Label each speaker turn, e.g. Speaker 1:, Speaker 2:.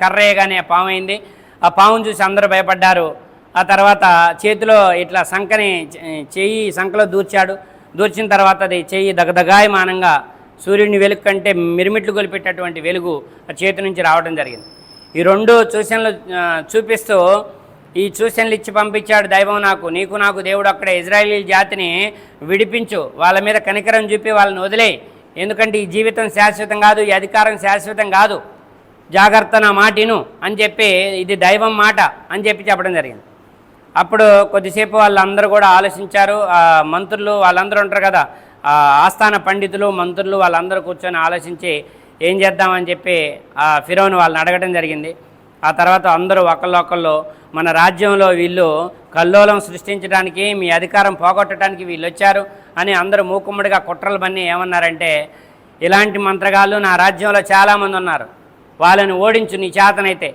Speaker 1: కర్రేయగానే పాము అయింది. ఆ పామును చూసి అందరూ భయపడ్డారు. ఆ తర్వాత చేతిలో ఇట్లా సంకని చెయ్యి సంకలో దూర్చాడు. దూర్చిన తర్వాత అది చెయ్యి దగదగాయమానంగా సూర్యుని వెలుగు కంటే మిరిమిట్లు గొలిపెట్టేటువంటి వెలుగు ఆ చేతి నుంచి రావడం జరిగింది. ఈ రెండు సూచనలు చూపిస్తూ ఈ సూచనలు ఇచ్చి పంపించాడు దైవం నాకు. నీకు నాకు దేవుడు అక్కడ ఇజ్రాయేలీ జాతిని విడిపించు. వాళ్ళ మీద కనికరం చూపి వాళ్ళని వదిలేయి. ఎందుకంటే ఈ జీవితం శాశ్వతం కాదు ఈ అధికారం శాశ్వతం కాదు. జాగ్రత్త నా మాటిను అని చెప్పి ఇది దైవం మాట అని చెప్పి చెప్పడం జరిగింది. అప్పుడు కొద్దిసేపు వాళ్ళందరూ కూడా ఆలోచించారు. మంత్రులు వాళ్ళందరూ ఉంటారు కదా ఆస్థాన పండితులు మంత్రులు వాళ్ళందరూ కూర్చొని ఆలోచించి ఏం చేద్దామని చెప్పి ఆ ఫిరోను వాళ్ళని అడగడం జరిగింది. ఆ తర్వాత అందరూ ఒకళ్ళొకళ్ళు మన రాజ్యంలో వీళ్ళు కల్లోలం సృష్టించడానికి మీ అధికారం పోగొట్టడానికి వీళ్ళు వచ్చారు అని అందరూ మూకుమ్మడిగా కుట్రలు బన్నీ ఏమన్నారంటే ఇలాంటి మంత్రగాళ్ళు నా రాజ్యంలో చాలామంది ఉన్నారు. వాళ్ళని ఓడించు నీ చేతనైతే.